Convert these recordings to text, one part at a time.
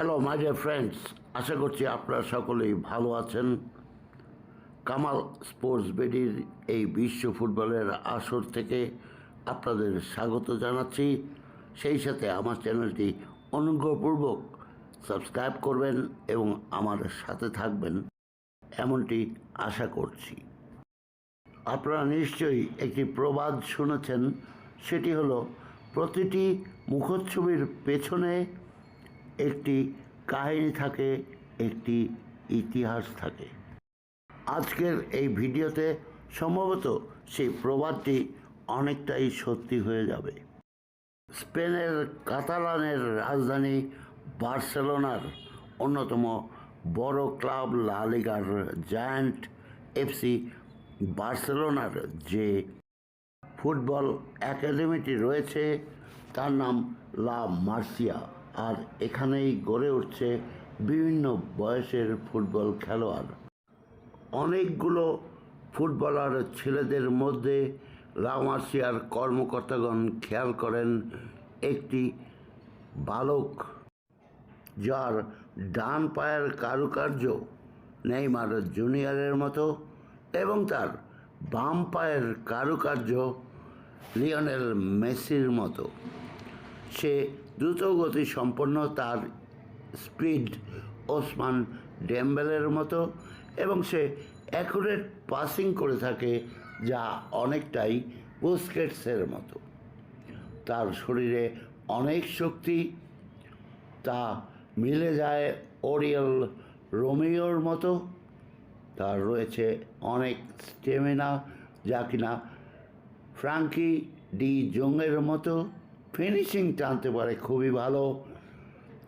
Hello my dear friends আশা করছি আপনারা সকলেই ভালো আছেন। কামাল স্পোর্টস বেডির এই বিশ্ব ফুটবলের আসর থেকে আপনাদের স্বাগত জানাচ্ছি। সেই সাথে আমার চ্যানেলটি অনুগ্রহপূর্বক সাবস্ক্রাইব করবেন এবং আমার সাথে থাকবেন, এমনটি আশা করছি। আপনারা নিশ্চয়ই একটি প্রবাদ শুনেছেন, সেটি হলো, প্রতিটি মুখচ্ছবির পেছনে একটি কাহিনী থাকে, একটি ইতিহাস থাকে। আজকের এই ভিডিওতে সম্ভবত সেই প্রবাদটি অনেকটাই সত্যি হয়ে যাবে। স্পেনের কাতালানের রাজধানী বার্সেলোনার অন্যতম বড় ক্লাব লা লিগার জায়ান্ট এফসি বার্সেলোনার যে ফুটবল একাডেমিটি রয়েছে, তার নাম লা মার্সিয়া। আর এখানেই গড়ে উঠছে বিভিন্ন বয়সের ফুটবল খেলোয়াড়। অনেকগুলো ফুটবলার ছেলেদের মধ্যে লামাসিয়ার কর্মকর্তাগণ খেয়াল করেন একটি বালক, যার ডান পায়ের কারুকার্য নেইমার জুনিয়রের মতো এবং তার বাম পায়ের কারুকার্য লিওনেল মেসির মতো। সে দ্রুত গতি সম্পন্ন তার স্পিড ওসমান ডেম্বেলের মতো এবং সে অ্যাকুরেট পাসিং করে থাকে যা অনেকটাই বুস্কেটসের মতো। তার শরীরে অনেক শক্তি, তা মিলে যায় ওরিয়েল রোমিওর মতো। তার রয়েছে অনেক স্টেমিনা যা কিনা ফ্রাঙ্কি ডি জোংয়ের মতো। ফিনিশিং টানতে পারে খুবই ভালো।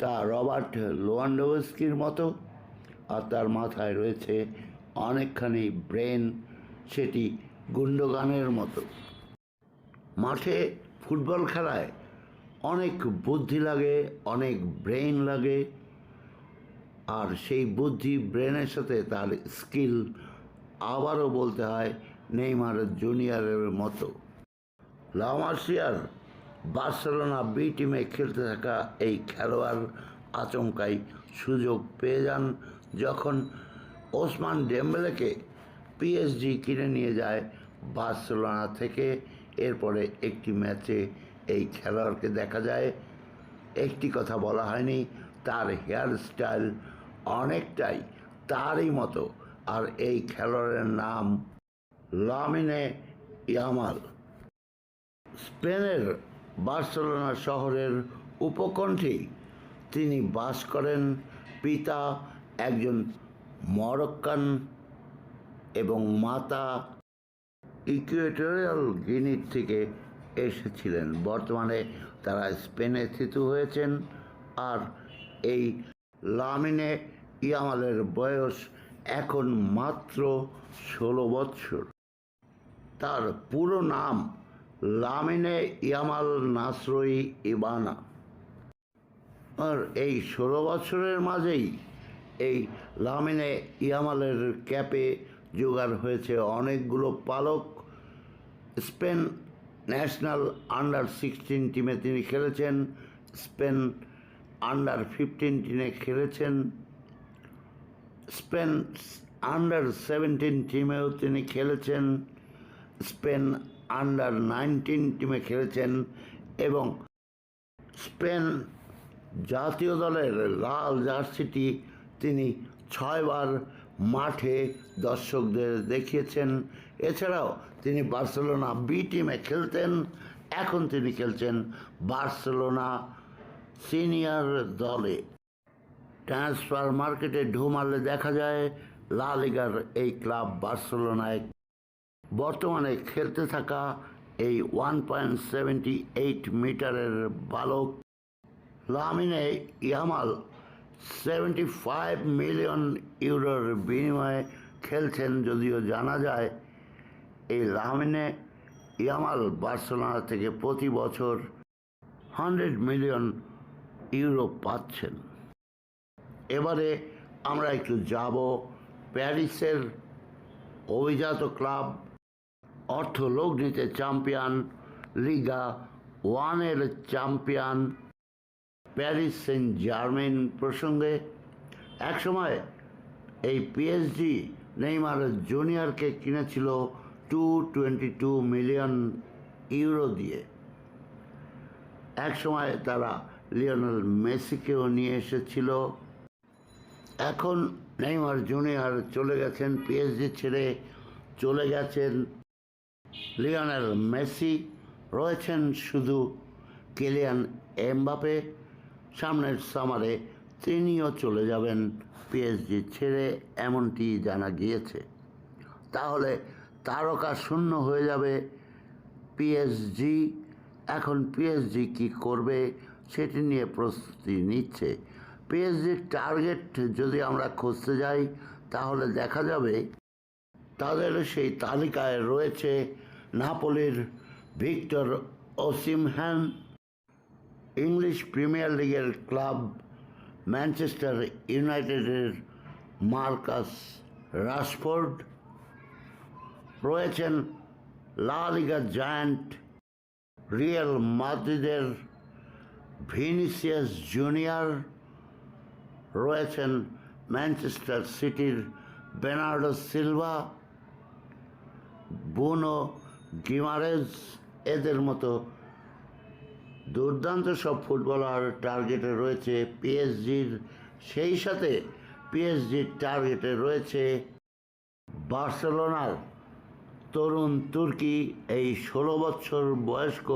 তা রবার্ট লোয়ান্ডোভস্কির মতো, আর তার মাথায় রয়েছে অনেকখানি ব্রেন, সেটি গুন্ডগানের মতো। মাঠে ফুটবল খেলায় অনেক বুদ্ধি লাগে, অনেক ব্রেন লাগে, আর সেই বুদ্ধি, ব্রেনের সাথে তার স্কিল আবারও বলতে হয় নেইমার জুনিয়রের মতো। লামার্সিয়ার বার্সেলোনা বি টিমে খেলতে থাকা এই খেলোয়াড় আচমকাই সুযোগ পেয়ে যান যখন ওসমান ডেম্বেলেকে পিএসজি কিনে নিয়ে যায় বার্সেলোনা থেকে। এরপরে একটি ম্যাচে এই খেলোয়াড়কে দেখা যায়। একটি কথা বলা হয়নি, তার হেয়ার স্টাইল অনেকটাই তারই মতো। আর এই খেলোয়াড়ের নাম লামিনে ইয়ামাল। স্পেনের বার্সেলোনা শহরের উপকণ্ঠেই তিনি বাস করেন পিতা একজন মরক্কান এবং মাতা ইকুয়েটোরিয়াল গিনির থেকে এসেছিলেন। বর্তমানে তারা স্পেনে স্থিত হয়েছেন আর এই লামিনে ইয়ামালের বয়স এখন মাত্র ষোলো বৎসর তার পুরো নাম লামিনে ইয়ামাল নাসরই ইবানা। আর এই ষোলো বছরের মাঝেই এই লামিনে ইয়ামালের ক্যাপে জোগাড় হয়েছে অনেকগুলো পালক। স্পেন ন্যাশনাল আন্ডার সিক্সটিন টিমে তিনি খেলেছেন, স্পেন আন্ডার ফিফটিন টিমে খেলেছেন, স্পেন আন্ডার সেভেন্টিন টিমেও তিনি খেলেছেন, স্পেন আন্ডার নাইনটিন টিমে খেলেছেন এবং স্পেন জাতীয় দলের লাল জার্সিটি তিনি ছয়বার মাঠে দর্শকদের দেখিয়েছেন। এছাড়াও তিনি বার্সেলোনা বি টিমে খেলতেন, এখন তিনি খেলছেন বার্সেলোনা সিনিয়র দলে। ট্রান্সফার মার্কেটে ঢু মারলে দেখা যায়, লা লিগার এই ক্লাব বার্সেলোনায় বর্তমানে খেলতে থাকা এই ওয়ান পয়েন্ট সেভেন্টি এইট মিটারের বালক Lamine Yamal seventy five million ইউরোর বিনিময়ে খেলছেন যদিও জানা যায় এই লামিনে ইয়ামাল বার্সেলোনা থেকে প্রতি বছর হান্ড্রেড মিলিয়ন ইউরো পাচ্ছেন। এবারে আমরা একটু যাব প্যারিসের অভিজাত ক্লাব অর্থ লগ্নিতে চ্যাম্পিয়ন, লিগা ওয়ানের চ্যাম্পিয়ন, প্যারিস সেন্ট জার্মেন প্রসঙ্গে একসময় এই পিএসজি নেইমার জুনিয়রকে কিনেছিল two twenty two million euro দিয়ে। একসময় তারা লিওনেল মেসিকেও নিয়ে এসেছিল। এখন নেইমার জুনিয়র চলে গেছেন পিএসজি ছেড়ে চলে গেছেন লিওনেল মেসি রয়েছেন শুধু কেলিয়ান এমবাপে, সামনের সামারে তিনিও চলে যাবেন পিএসজি ছেড়ে, এমনটি জানা গিয়েছে। তাহলে তারকা শূন্য হয়ে যাবে পিএসজি। এখন পিএসজি কি করবে সেটি নিয়ে প্রস্তুতি নিচ্ছে। পিএসজির টার্গেট যদি আমরা খুঁজতে যাই, তাহলে দেখা যাবে তাদের সেই তালিকায় রয়েছে নাপোলির ভিক্টর ওসিমহ্যান ইংলিশ প্রিমিয়ার লিগের ক্লাব ম্যানচেস্টার ইউনাইটেডের মার্কাস রাশফোর্ড রয়েছেন লা লিগা জায়ান্ট রিয়েল মাদ্রিদের ভিনিসিয়াস জুনিয়র রয়েছেন ম্যানচেস্টার সিটির বেনার্ডো সিলভা, বুনো গিমারেজ এদের মতো দুর্দান্ত সব ফুটবলার টার্গেটে রয়েছে পিএসজির, সেই সাথে পিএসজির টার্গেটে রয়েছে বার্সেলোনার তরুণ তুর্কি, এই ষোলো বছর বয়স্ক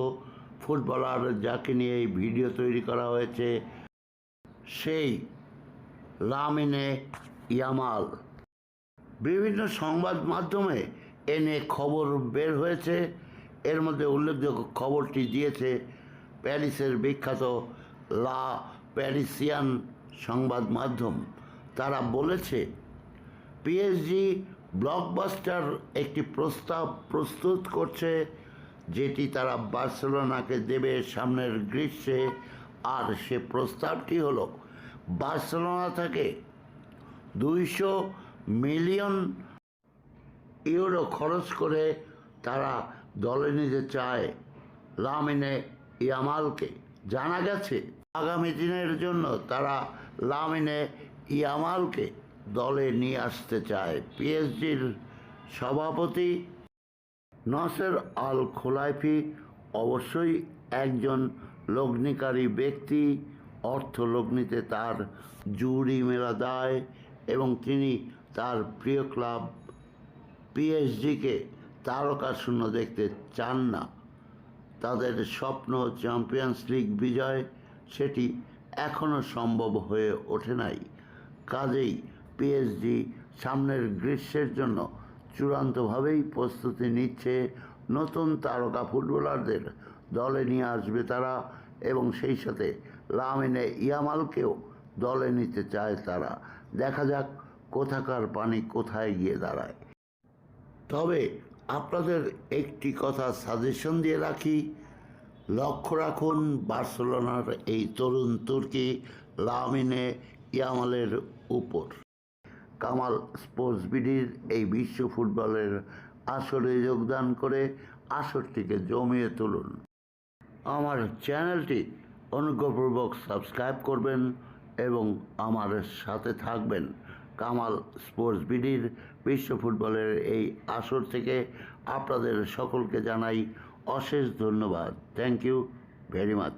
ফুটবলার যাকে নিয়ে এই ভিডিও তৈরি করা হয়েছে, সেই লামিনে ইয়ামাল। বিভিন্ন সংবাদ মাধ্যমে এ নিয়ে খবর বের হয়েছে। এর মধ্যে উল্লেখযোগ্য খবরটি দিয়েছে প্যারিসের বিখ্যাত লা প্যারিসিয়ান সংবাদ মাধ্যম। তারা বলেছে, পিএসজি ব্লকবাস্টার একটি প্রস্তাব প্রস্তুত করছে, যেটি তারা বার্সেলোনাকে দেবে সামনের গ্রীষ্মে। আর সে প্রস্তাবটি হলো, বার্সেলোনা থেকে দুইশো মিলিয়ন ইউরো খরচ করে তারা দলে নিতে চায় লামিনে ইয়ামালকে। জানা গেছে, আগামী দিনের জন্য তারা লামিনে ইয়ামালকে দলে নিয়ে আসতে চায়। পিএসজির সভাপতি নসের আল খোলাইফি অবশ্যই একজন লগ্নিকারী ব্যক্তি, অর্থ লগ্নিতে তার জুড়ি মেলা দায় এবং তিনি তার প্রিয় ক্লাব পিএসজিকে তারকা শূন্য দেখতে চান না। তাদের স্বপ্ন চ্যাম্পিয়ন্স লিগ বিজয়, সেটি এখনও সম্ভব হয়ে ওঠে নাই। কাজেই পিএসজি সামনের গ্রীষ্মের জন্য চূড়ান্তভাবেই প্রস্তুতি নিচ্ছে নতুন তারকা ফুটবলারদের। দলে নিয়ে আসবে তারা এবং সেই সাথে লামিনে ইয়ামালকেও দলে নিতে চায় তারা। দেখা যাক কোথাকার পানি কোথায় গিয়ে দাঁড়ায়। তবে আপনাদের একটি কথা সাজেশন দিয়ে রাখি। লক্ষ্য রাখুন, বার্সেলোনার এই তরুণ তুর্কি লামিনে ইয়ামালের উপর। কামাল স্পোর্টস বিডির এই বিশ্ব ফুটবলের আসরে যোগদান করে আসরটিকে জমিয়ে তুলুন। আমার চ্যানেলটি অনুগ্রহপূর্বক সাবস্ক্রাইব করবেন এবং আমার সাথে থাকবেন। কামাল স্পোর্টস বিডির বিশ্ব ফুটবলের এই আসর থেকে আপনাদের সকলকে জানাই অশেষ ধন্যবাদ। Thank you very much